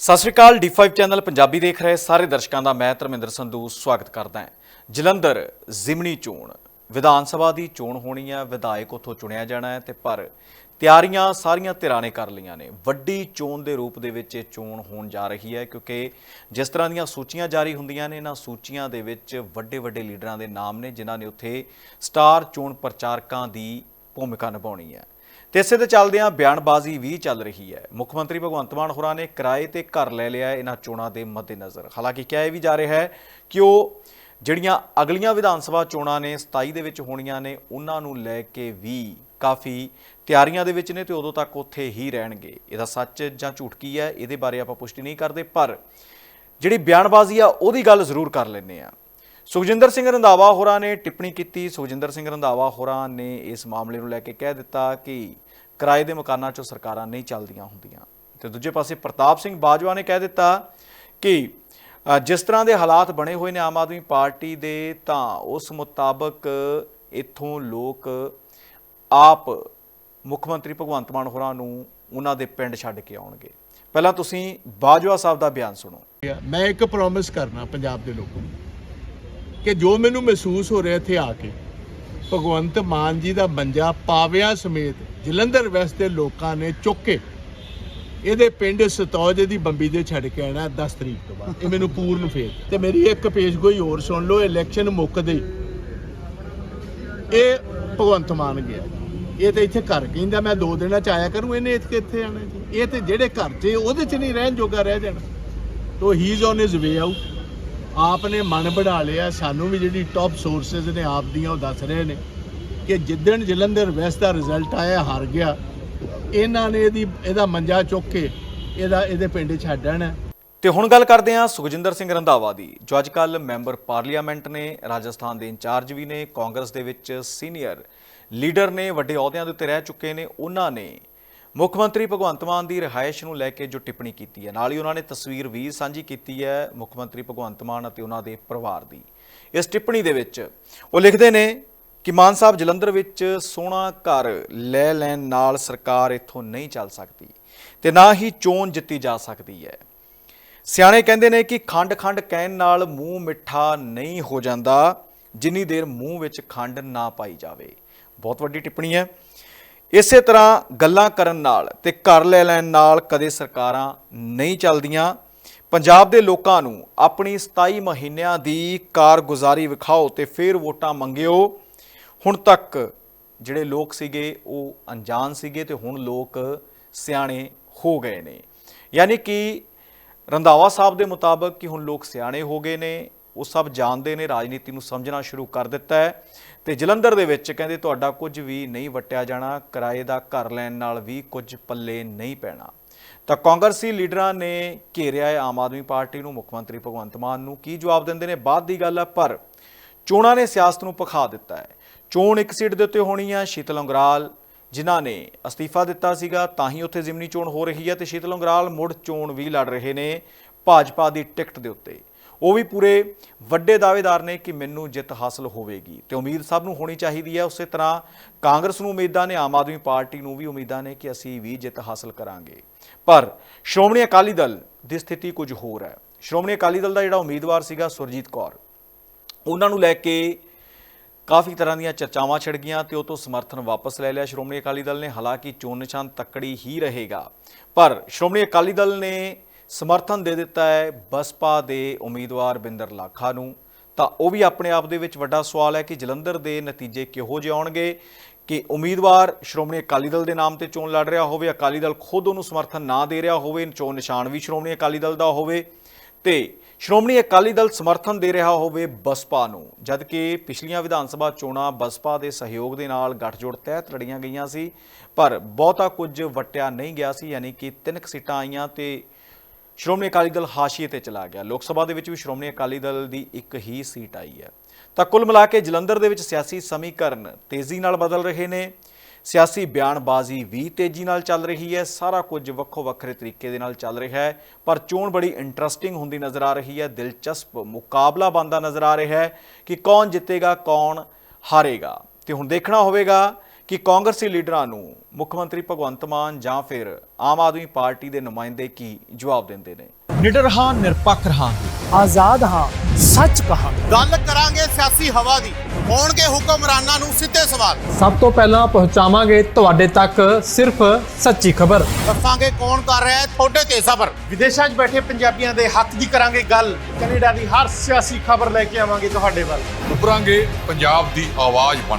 ਸਤਿ ਸ਼੍ਰੀ ਅਕਾਲ, D5 channel Punjabi ਦੇਖ ਰਹੇ ਸਾਰੇ ਦਰਸ਼ਕਾਂ ਦਾ ਮੈਂ ਧਰਮਿੰਦਰ ਸੰਧੂ ਸਵਾਗਤ ਕਰਦਾ ਹਾਂ। ਜਲੰਧਰ ਜ਼ਿਮਨੀ ਚੋਣ। ਵਿਧਾਨ ਸਭਾ ਦੀ ਚੋਣ ਹੋਣੀ ਹੈ ਵਿਧਾਇਕ ਉੱਥੋਂ ਚੁਣਿਆ ਜਾਣਾ ਹੈ ਤੇ ਪਰ ਤਿਆਰੀਆਂ ਸਾਰੀਆਂ ਧਿਰਾਂ ਨੇ ਕਰ ਲਈਆਂ ਨੇ। ਵੱਡੀ ਚੋਣ ਦੇ ਰੂਪ ਦੇ ਵਿੱਚ ਇਹ ਚੋਣ ਹੋਣ ਜਾ ਰਹੀ ਹੈ ਕਿਉਂਕਿ ਜਿਸ ਤਰ੍ਹਾਂ ਦੀਆਂ ਸੂਚੀਆਂ ਜਾਰੀ ਹੁੰਦੀਆਂ ਨੇ, ਇਹਨਾਂ ਸੂਚੀਆਂ ਦੇ ਵਿੱਚ ਵੱਡੇ ਵੱਡੇ ਲੀਡਰਾਂ ਦੇ ਨਾਮ ਨੇ, ਜਿਨ੍ਹਾਂ ਨੇ ਉੱਥੇ ਸਟਾਰ ਚੋਣ ਪ੍ਰਚਾਰਕਾਂ ਦੀ ਭੂਮਿਕਾ ਨਿਭਾਉਣੀ ਹੈ। ਤੇ ਇਸੇ ਦੇ ਚੱਲਦਿਆਂ ਬਿਆਨਬਾਜ਼ੀ ਵੀ ਚੱਲ ਰਹੀ ਹੈ। ਮੁੱਖ ਮੰਤਰੀ ਭਗਵੰਤ ਮਾਨ ਹੋਰਾਂ ਨੇ ਕਿਰਾਏ ਤੇ ਘਰ ਲੈ ਲਿਆ ਇਹਨਾਂ ਚੋਣਾਂ ਦੇ ਮੱਦੇਨਜ਼ਰ। ਹਾਲਾਂਕਿ ਕਿਹਾ ਇਹ ਵੀ ਜਾ ਰਿਹਾ ਹੈ ਕਿ ਉਹ ਜਿਹੜੀਆਂ ਅਗਲੀਆਂ ਵਿਧਾਨ ਸਭਾ ਚੋਣਾਂ ਨੇ 27 ਦੇ ਵਿੱਚ ਹੋਣੀਆਂ ਨੇ, ਉਹਨਾਂ ਨੂੰ ਲੈ ਕੇ ਵੀ ਕਾਫੀ ਤਿਆਰੀਆਂ ਦੇ ਵਿੱਚ ਨੇ ਤੇ ਉਦੋਂ ਤੱਕ ਉੱਥੇ ਹੀ ਰਹਿਣਗੇ। ਇਹਦਾ ਸੱਚ ਜਾਂ ਝੂਠ ਕੀ ਹੈ, ਇਹਦੇ ਬਾਰੇ ਆਪਾਂ ਪੁਸ਼ਟੀ ਨਹੀਂ ਕਰਦੇ, ਪਰ ਜਿਹੜੀ ਬਿਆਨਬਾਜ਼ੀ ਆ, ਉਹਦੀ ਗੱਲ ਜ਼ਰੂਰ ਕਰ ਲੈਂਦੇ ਆ ਸੁਖਜਿੰਦਰ ਸਿੰਘ ਰੰਧਾਵਾ ਹੋਰਾਂ ਨੇ ਟਿੱਪਣੀ ਕੀਤੀ। ਸੁਖਜਿੰਦਰ ਸਿੰਘ ਰੰਧਾਵਾ ਹੋਰਾਂ ਨੇ ਇਸ ਮਾਮਲੇ ਨੂੰ ਲੈ ਕੇ ਕਹਿ ਦਿੱਤਾ ਕਿ ਕਿਰਾਏ ਦੇ ਮਕਾਨਾਂ 'ਚੋਂ ਸਰਕਾਰਾਂ ਨਹੀਂ ਚੱਲਦੀਆਂ ਹੁੰਦੀਆਂ। ਤੇ ਦੂਜੇ ਪਾਸੇ ਪ੍ਰਤਾਪ ਸਿੰਘ ਬਾਜਵਾ ਨੇ ਕਹਿ ਦਿੱਤਾ ਕਿ ਜਿਸ ਤਰ੍ਹਾਂ ਦੇ ਹਾਲਾਤ ਬਣੇ ਹੋਏ ਨੇ ਆਮ ਆਦਮੀ ਪਾਰਟੀ ਦੇ, ਤਾਂ ਉਸ ਮੁਤਾਬਕ ਇੱਥੋਂ ਲੋਕ ਆਪ ਮੁੱਖ ਮੰਤਰੀ ਭਗਵੰਤ ਮਾਨ ਹੋਰਾਂ ਨੂੰ ਉਹਨਾਂ ਦੇ ਪਿੰਡ ਛੱਡ ਕੇ ਆਉਣਗੇ। ਪਹਿਲਾਂ ਤੁਸੀਂ ਬਾਜਵਾ ਸਾਹਿਬ ਦਾ ਬਿਆਨ ਸੁਣੋ। ਮੈਂ ਇੱਕ ਪ੍ਰੋਮਿਸ ਕਰਨਾ ਪੰਜਾਬ ਦੇ ਲੋਕਾਂ ਨੂੰ। ਕਿ ਜੋ ਮੈਨੂੰ ਮਹਿਸੂਸ ਹੋ ਰਿਹਾ ਇੱਥੇ ਆ ਕੇ, ਭਗਵੰਤ ਮਾਨ ਜੀ ਦਾ ਮੰਜਾ ਪਾਵਿਆਂ ਸਮੇਤ ਜਲੰਧਰ ਵੈਸਟ ਦੇ ਲੋਕਾਂ ਨੇ ਚੁੱਕ ਕੇ ਇਹਦੇ ਪਿੰਡ ਸਤੌਜ ਦੀ ਬੰਬੀ ਦੇ ਛੱਡ ਕੇ ਆਣਾ 10 ਤਰੀਕ ਤੋਂ ਬਾਅਦ। ਇਹ ਮੈਨੂੰ ਪੂਰਨ ਫੇਰ। ਤੇ ਮੇਰੀ ਇੱਕ ਪੇਸ਼ਗੋਈ ਹੋਰ ਸੁਣ ਲਓ ਇਲੈਕਸ਼ਨ ਮੁੱਕਦੇ ਇਹ ਭਗਵੰਤ ਮਾਨ ਗਿਆ। ਇਹ ਤੇ ਇੱਥੇ ਘਰ ਕਹਿੰਦਾ, ਮੈਂ ਦੋ ਦਿਨਾਂ ਚ ਆਇਆ ਕਰੂੰ, ਇਹਨੇ ਇੱਥੇ ਕਿੱਥੇ ਆਣਾ ਜੀ? ਇਹ ਤੇ ਜਿਹੜੇ ਘਰ 'ਚ ਉਹਦੇ 'ਚ ਨਹੀਂ ਰਹਿਣ ਜੋਗਾ, ਰਹਿ ਜਾਣਾ। ਤੋ he is on his way out ਆਪ ਨੇ ਮਨ ਬਣਾ ਲਿਆ, ਸਾਨੂੰ ਵੀ ਜਿਹੜੀ ਟੌਪ ਸੋਰਸਸ ਨੇ ਆਪ ਦੀਆਂ ਉਹ ਦੱਸ ਰਹੇ ਨੇ ਕਿ ਜਿੱਦਣ ਜਲੰਧਰ ਵੈਸਟ ਦਾ ਰਿਜ਼ਲਟ ਆਇਆ, ਹਾਰ ਗਿਆ, ਇਹਨਾਂ ਨੇ ਇਹਦੀ, ਇਹਦਾ ਮੰਜਾ ਚੁੱਕ ਕੇ ਇਹਦਾ, ਇਹਦੇ ਪਿੰਡ ਛੱਡ ਆਣਾ। ਤੇ ਹੁਣ ਗੱਲ ਕਰਦੇ ਹਾਂ ਸੁਖਜਿੰਦਰ ਸਿੰਘ ਰੰਧਾਵਾ ਦੀ, ਜੋ ਅੱਜ ਕੱਲ ਮੈਂਬਰ ਪਾਰਲੀਮੈਂਟ ਨੇ, ਰਾਜਸਥਾਨ ਦੇ ਇੰਚਾਰਜ ਵੀ ਨੇ, ਕਾਂਗਰਸ ਦੇ ਵਿੱਚ ਸੀਨੀਅਰ ਲੀਡਰ ਨੇ, ਵੱਡੇ ਅਹੁਦਿਆਂ ਦੇ ਉੱਤੇ ਰਹਿ ਚੁੱਕੇ ਨੇ, ਉਹਨਾਂ ਨੇ ਮੁੱਖ ਮੰਤਰੀ ਭਗਵੰਤ ਮਾਨ ਦੀ ਰਿਹਾਇਸ਼ ਨੂੰ ਲੈ ਕੇ ਜੋ ਟਿੱਪਣੀ ਕੀਤੀ ਹੈ, ਨਾਲ ਹੀ ਉਹਨਾਂ ਨੇ ਤਸਵੀਰ ਵੀ ਸਾਂਝੀ ਕੀਤੀ ਹੈ ਮੁੱਖ ਮੰਤਰੀ ਭਗਵੰਤ ਮਾਨ ਅਤੇ ਉਹਨਾਂ ਦੇ ਪਰਿਵਾਰ ਦੀ। ਇਸ ਟਿੱਪਣੀ ਦੇ ਵਿੱਚ ਉਹ ਲਿਖਦੇ ਨੇ ਕਿ ਮਾਨ ਸਾਹਿਬ ਜਲੰਧਰ ਵਿੱਚ ਸੋਹਣਾ ਘਰ ਲੈ ਲੈਣ ਨਾਲ ਸਰਕਾਰ ਇੱਥੋਂ ਨਹੀਂ ਚੱਲ ਸਕਦੀ ਤੇ ਨਾ ਹੀ ਚੋਣ ਜਿੱਤੀ ਜਾ ਸਕਦੀ ਹੈ। ਸਿਆਣੇ ਕਹਿੰਦੇ ਨੇ ਕਿ ਖੰਡ-ਖੰਡ ਕਹਿਣ ਨਾਲ ਮੂੰਹ ਮਿੱਠਾ ਨਹੀਂ ਹੋ ਜਾਂਦਾ, ਜਿੰਨੀ ਦੇਰ ਮੂੰਹ ਵਿੱਚ ਖੰਡ ਨਾ ਪਾਈ ਜਾਵੇ। ਬਹੁਤ ਵੱਡੀ ਟਿੱਪਣੀ ਹੈ। ਇਸੇ ਤਰ੍ਹਾਂ ਗੱਲਾਂ ਕਰਨ ਨਾਲ ਤੇ ਘਰ ਲੈ ਲੈਣ ਨਾਲ ਕਦੇ ਸਰਕਾਰਾਂ ਨਹੀਂ ਚੱਲਦੀਆਂ। ਪੰਜਾਬ ਦੇ ਲੋਕਾਂ ਨੂੰ ਆਪਣੀ 27 ਮਹੀਨਿਆਂ ਦੀ ਕਾਰਗੁਜ਼ਾਰੀ ਵਿਖਾਓ ਤੇ ਫਿਰ ਵੋਟਾਂ ਮੰਗਿਓ। ਹੁਣ ਤੱਕ ਜਿਹੜੇ ਲੋਕ ਸੀਗੇ ਉਹ ਅਣਜਾਣ ਸੀਗੇ ਤੇ ਹੁਣ ਲੋਕ ਸਿਆਣੇ ਹੋ ਗਏ ਨੇ। ਯਾਨੀ ਕਿ ਰੰਧਾਵਾ ਸਾਹਿਬ ਦੇ ਮੁਤਾਬਕ ਕਿ ਹੁਣ ਲੋਕ ਸਿਆਣੇ ਹੋ ਗਏ ਨੇ ਉਹ ਸਭ ਜਾਣਦੇ ਨੇ, ਰਾਜਨੀਤੀ ਨੂੰ ਸਮਝਣਾ ਸ਼ੁਰੂ ਕਰ ਦਿੱਤਾ ਹੈ। ਤੇ ਜਲੰਧਰ ਦੇ ਵਿੱਚ ਕਹਿੰਦੇ ਤੁਹਾਡਾ ਕੁਝ ਵੀ ਨਹੀਂ ਵਟਿਆ ਜਾਣਾ, ਕਿਰਾਏ ਦਾ ਘਰ ਲੈਣ ਨਾਲ ਵੀ ਕੁਝ ਪੱਲੇ ਨਹੀਂ ਪੈਣਾ। ਤਾਂ ਕਾਂਗਰਸੀ ਲੀਡਰਾਂ ਨੇ ਘੇਰਿਆ ਹੈ ਆਮ ਆਦਮੀ ਪਾਰਟੀ ਨੂੰ, ਮੁੱਖ ਮੰਤਰੀ ਭਗਵੰਤ ਮਾਨ ਨੂੰ। ਕੀ ਜਵਾਬ ਦਿੰਦੇ ਨੇ? ਬਾਅਦ ਦੀ ਗੱਲ ਹੈ, ਪਰ ਚੋਣਾਂ ਨੇ ਸਿਆਸਤ ਨੂੰ ਪਖਾ ਦਿੱਤਾ ਹੈ। ਚੋਣ ਇੱਕ ਸੀਟ ਦੇ ਉੱਤੇ ਹੋਣੀ ਹੈ, ਸ਼ੀਤਲ ਅੰਗਰਾਲ, ਜਿਨ੍ਹਾਂ ਨੇ ਅਸਤੀਫਾ ਦਿੱਤਾ ਸੀਗਾ, ਤਾਂ ਹੀ ਉੱਥੇ ਜ਼ਿਮਨੀ ਚੋਣ ਹੋ ਰਹੀ ਹੈ। ਤੇ ਸ਼ੀਤਲ ਅੰਗਰਾਲ ਮੁੜ ਚੋਣ ਵੀ ਲੜ ਰਹੇ ਨੇ, ਭਾਜਪਾ ਦੀ ਟਿਕਟ ਦੇ ਉੱਤੇ। ਉਹ ਵੀ ਪੂਰੇ ਵੱਡੇ ਦਾਅਵੇਦਾਰ ਨੇ ਕਿ ਮੈਨੂੰ ਜਿੱਤ ਹਾਸਲ ਹੋਵੇਗੀ ਤੇ ਉਮੀਦ ਸਭ ਨੂੰ ਹੋਣੀ ਚਾਹੀਦੀ ਹੈ। ਉਸੇ ਤਰ੍ਹਾਂ ਕਾਂਗਰਸ ਨੂੰ ਉਮੀਦਾਂ ਨੇ, ਆਮ ਆਦਮੀ ਪਾਰਟੀ ਨੂੰ ਵੀ ਉਮੀਦਾਂ ਨੇ ਕਿ ਅਸੀਂ ਵੀ ਜਿੱਤ ਹਾਸਲ ਕਰਾਂਗੇ। ਪਰ ਸ਼੍ਰੋਮਣੀ ਅਕਾਲੀ ਦਲ ਦੀ ਸਥਿਤੀ ਕੁਝ ਹੋਰ ਹੈ। ਸ਼੍ਰੋਮਣੀ ਅਕਾਲੀ ਦਲ ਦਾ ਜਿਹੜਾ ਉਮੀਦਵਾਰ ਸੀਗਾ ਸੁਰਜੀਤ ਕੌਰ, ਉਹਨਾਂ ਨੂੰ ਲੈ ਕੇ ਕਾਫੀ ਤਰ੍ਹਾਂ ਦੀਆਂ ਚਰਚਾਵਾਂ ਛਿੜ ਗਈਆਂ ਤੇ ਉਹ ਤੋਂ ਸਮਰਥਨ ਵਾਪਸ ਲੈ ਲਿਆ ਸ਼੍ਰੋਮਣੀ ਅਕਾਲੀ ਦਲ ਨੇ। ਹਾਲਾਂਕਿ ਚੋਣ ਨਿਸ਼ਾਨ ਤੱਕੜੀ ਹੀ ਰਹੇਗਾ। ਪਰ ਸ਼੍ਰੋਮਣੀ ਅਕਾਲੀ ਦਲ ਨੇ ਸਮਰਥਨ ਦੇ ਦਿੱਤਾ ਹੈ ਬਸਪਾ ਦੇ ਉਮੀਦਵਾਰ ਬਿੰਦਰ ਲਾਖਾ ਨੂੰ। ਤਾਂ ਉਹ ਵੀ ਆਪਣੇ ਆਪ ਦੇ ਵਿੱਚ ਵੱਡਾ ਸਵਾਲ ਹੈ ਕਿ ਜਲੰਧਰ ਦੇ ਨਤੀਜੇ ਕਿਹੋ ਜਿਹੇ ਆਉਣਗੇ? ਕਿ ਉਮੀਦਵਾਰ ਸ਼੍ਰੋਮਣੀ ਅਕਾਲੀ ਦਲ ਦੇ ਨਾਮ ਤੇ ਚੋਣ ਲੜ ਰਿਹਾ ਹੋਵੇ, ਅਕਾਲੀ ਦਲ ਖੁਦ ਉਹਨੂੰ ਸਮਰਥਨ ਨਾ ਦੇ ਰਿਹਾ ਹੋਵੇ, ਚੋਣ ਨਿਸ਼ਾਨ ਵੀ ਸ਼੍ਰੋਮਣੀ ਅਕਾਲੀ ਦਲ ਦਾ ਹੋਵੇ। ਤੇ ਸ਼੍ਰੋਮਣੀ ਅਕਾਲੀ ਦਲ ਸਮਰਥਨ ਦੇ ਰਿਹਾ ਹੋਵੇ ਬਸਪਾ ਨੂੰ ਜਦ ਕਿ ਪਿਛਲੀਆਂ ਵਿਧਾਨ ਸਭਾ ਚੋਣਾਂ ਬਸਪਾ ਦੇ ਸਹਿਯੋਗ ਦੇ ਨਾਲ ਗੱਠਜੋੜ ਤਹਿਤ ਲੜੀਆਂ ਗਈਆਂ ਸੀ, ਪਰ ਬਹੁਤਾ ਕੁਝ ਵਟਿਆ ਨਹੀਂ ਗਿਆ ਸੀ, ਯਾਨੀ ਕਿ ਤਿੰਨ ਕੁ ਸੀਟਾਂ ਆਈਆਂ ਤੇ ਸ਼੍ਰੋਮਣੀ ਅਕਾਲੀ ਦਲ ਹਾਸ਼ੀਏ ਤੇ ਚਲਾ ਗਿਆ। ਲੋਕ ਸਭਾ ਦੇ ਵਿੱਚ ਵੀ ਸ਼੍ਰੋਮਣੀ ਅਕਾਲੀ ਦਲ ਦੀ ਇੱਕ ਹੀ ਸੀਟ ਆਈ ਹੈ। ਤਾਂ ਕੁੱਲ ਮਿਲਾ ਕੇ ਜਲੰਧਰ ਦੇ ਵਿੱਚ ਸਿਆਸੀ ਸਮੀਕਰਨ ਤੇਜ਼ੀ ਨਾਲ ਬਦਲ ਰਹੇ ਨੇ। ਸਿਆਸੀ ਬਿਆਨਬਾਜ਼ੀ ਵੀ ਤੇਜ਼ੀ ਨਾਲ ਚੱਲ ਰਹੀ ਹੈ। ਸਾਰਾ ਕੁਝ ਵੱਖੋ ਵੱਖਰੇ ਤਰੀਕੇ ਦੇ ਨਾਲ ਚੱਲ ਰਿਹਾ ਹੈ। ਪਰ ਚੋਣ ਬੜੀ ਇੰਟਰਸਟਿੰਗ ਹੁੰਦੀ ਨਜ਼ਰ ਆ ਰਹੀ ਹੈ। ਦਿਲਚਸਪ ਮੁਕਾਬਲਾ ਬਣਦਾ ਨਜ਼ਰ ਆ ਰਿਹਾ ਹੈ ਕਿ ਕੌਣ ਜਿੱਤੇਗਾ, ਕੌਣ ਹਾਰੇਗਾ। ਤੇ ਹੁਣ ਦੇਖਣਾ ਹੋਵੇਗਾ ਕਿ ਕਾਂਗਰਸੀ ਲੀਡਰਾਂ ਨੂੰ ਮੁੱਖ ਮੰਤਰੀ ਭਗਵੰਤ ਮਾਨ ਜਾਂ ਫਿਰ ਆਮ ਆਦਮੀ ਪਾਰਟੀ ਦੇ ਨੁਮਾਇੰਦੇ ਕੀ ਜਵਾਬ ਦਿੰਦੇ ਨੇ? ਨਿਡਰ ਹਾਂ ਨਿਰਪੱਖ ਰਹਾਂਗੇ ਆਜ਼ਾਦ ਹਾਂ ਸੱਚ ਕਹਾਂ ਗੱਲ ਕਰਾਂਗੇ ਸਿਆਸੀ ਹਵਾ ਦੀ। ਹੋਣਗੇ ਹੁਕਮਰਾਨਾਂ ਨੂੰ ਸਿੱਧੇ ਸਵਾਲ। ਸਭ ਤੋਂ ਪਹਿਲਾਂ ਪਹੁੰਚਾਵਾਂਗੇ ਤੁਹਾਡੇ ਤੱਕ ਸਿਰਫ ਸੱਚੀ ਖਬਰ। ਦੱਸਾਂਗੇ ਕੌਣ ਕਰ ਰਿਹਾ ਹੈ ਤੁਹਾਡੇ ਤੇ ਸਬਰ। ਵਿਦੇਸ਼ਾਂ 'ਚ ਬੈਠੇ ਪੰਜਾਬੀਆਂ ਦੇ ਹੱਕ ਦੀ ਕਰਾਂਗੇ ਗੱਲ। ਕੈਨੇਡਾ ਦੀ ਹਰ ਸਿਆਸੀ ਖਬਰ ਲੈ ਕੇ ਆਵਾਂਗੇ ਤੁਹਾਡੇ ਵੱਲ। ਉੱਭਰਾਂਗੇ ਪੰਜਾਬ ਦੀ ਆਵਾਜ਼ ਬਣ